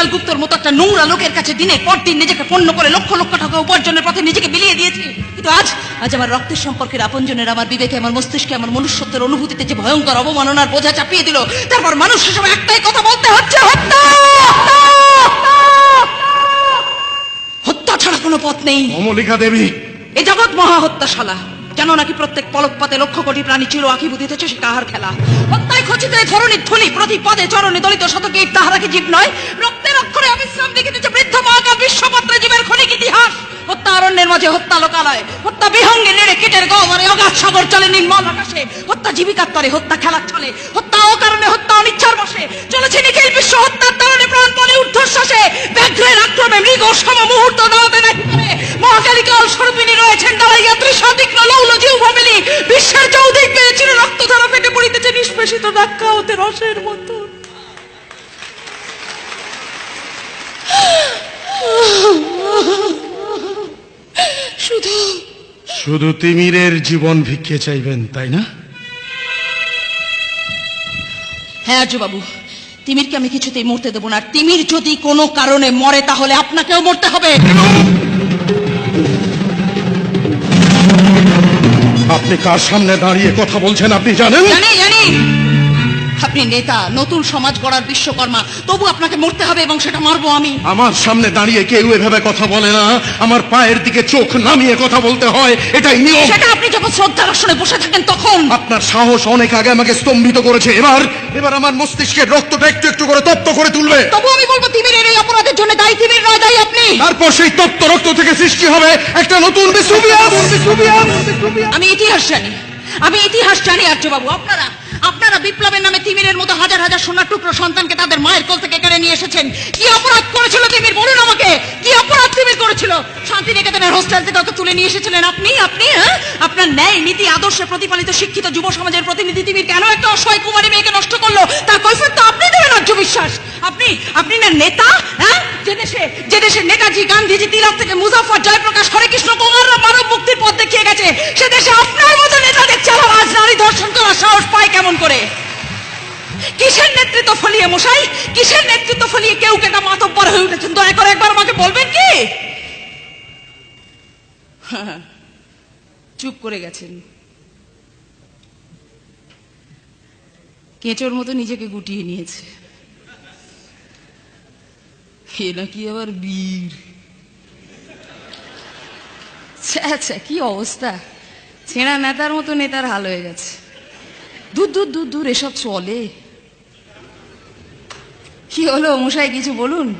বিমলাল গুপ্তর মতো একটা নোংরা লোকের কাছে দিনের পর দিন নিজেকে পণ্য করে লক্ষ লক্ষ টাকা উপার্জনের পথে নিজেকে বিলিয়ে দিয়েছি। কিন্তু আজ আজ আমার রক্তের সম্পর্কের আপনজনের আমার বিবেকে আমার মস্তিষ্কে আমার মনুষ্যত্বের অনুভূতিতে যে ভয়ঙ্কর অবমাননার বোঝা চাপিয়ে দিল তারপর মানুষ হিসেবে একটাই কথা বলতে হচ্ছে হত্যা! হত্যা ছাড়া কোনো পথ নেই। অমলিকা দেবী। এই জগৎ মহা হত্যাশালা। জানো নাকি প্রত্যেক পলকপাতে লক্ষ কোটি প্রাণী চির আঁকি বুঝিতেছে সে কাহার খেলা? হত্যায় খচিত ধরনের ধ্বনি প্রতি পদে চরণে দলিত শতকে তাহারা কি জীব নয়, রক্তের অক্ষরে অবিশ্রাম দেখিতেছে বৃদ্ধ মহাকাল বিশ্বপত্রে জীবের ক্ষণিক ইতিহাস। হত্যা অরণ্যের মাঝে হত্যা লোকালয়, হত্যা বিহঙ্গে নেড়ে কেটের গহরে অগাধ সাগর চলে নির্মল আকাশে, হত্যা জীবিকার তরে হত্যা খেলার চলে হত্যা অকারণে হত্যা অনিচ্ছার বসে, চলেছে নিখিল বিশ্ব হত্যার তারণে প্রাণ ডাক্কা মতো। শুধু শুধু তিমিরের জীবন ভিক্ষে চাইবেন তাই না? হ্যাঁ বাবু তিমিরকে আমি কিছুতেই মরতে দেবো না। তিমির যদি কোনো কারণে মরে তাহলে আপনাকেও মরতে হবে। আপনি কার সামনে দাঁড়িয়ে কথা বলছেন আপনি জানেন? জানি জানি। আপনি নেতা নতুন সমাজ গড়ার বিশ্বকর্মা তবু আপনাকে মরতে হবে এবং সেটা মারবো আমি। আমার সামনে দাঁড়িয়ে কেউ এভাবে কথা বলে না। আমার পায়ের দিকে চোখ নামিয়ে কথা বলতে হয় এটাই নিয়ম। সেটা আপনি যখন শ্রদ্ধার আসনে বসে থাকেন তখন। আপনার সাহস অনেক আগে আমাকে স্তম্ভিত করেছে। এবার এবার আমার মস্তিষ্কের রক্তটা একটু একটু করে তপ্ত করে তুলবে। তবু আমি বলব তিমিরের এই অপরাধের জন্য দায়ী তিমির নয় দায়ী আপনি। তারপর সেই তপ্ত রক্ত থেকে সৃষ্টি হবে একটা নতুন বিশ্ববিয়াস আমি ইতিহাস জানি। আমি ইতিহাস জানি আর্যবাবু আপনারা আপনারা বিপ্লবের নামে তিমিরের মতো হাজার হাজার সোনার টুকরো সন্তানকে তাদের মায়ের কোল থেকে কেড়ে নিয়ে এসেছেন। কি অপরাধ করেছিল তিমির? বলুন আমাকে। কি অপরাধ তিমির করেছিল? শান্তিনিকেতনের হোস্টেল থেকে ওকে তুলে নিয়ে এসেছিলেন আপনি? আপনি হ্যাঁ? আপনার ন্যায়, নীতি, আদর্শে প্রতিপালিত শিক্ষিত যুব সমাজের প্রতিনিধি তিমির কেন একটা অসহায় কুমারী মেয়েকে নষ্ট করল? তার কৈফিয়ত তো আপনি দেবেন রাজ্য বিশ্বাস। আপনি আপনি না নেতা হ্যাঁ? যে দেশে যে দেশে নেতাজি, গান্ধীজি, তিলক থেকে মুজাফর জয়প্রকাশ, হরে কৃষ্ণ, কুমাররা মানব মুক্তির পথ দেখিয়ে গেছে। সে দেশে আপনার করে। কিসের নেতৃত্ব ফলিয়ে মশাই? কিসের নেতৃত্ব ফলিয়ে কেউ মাতব্বর হয়ে উঠেছেন? দয়া করে একবার আমাকে বলবেন কি? চুপ করে গেছেন। কেঁচোর মতো নিজেকে গুটিয়ে নিয়েছে। এ নাকি আবার বীর। আচ্ছা কি অবস্থা? ছেঁড়া নেতার মতো নেতার হাল হয়ে গেছে। দূর দূর দূর দূর এসব চলে। কি হলো মশাই কিছু বলুন?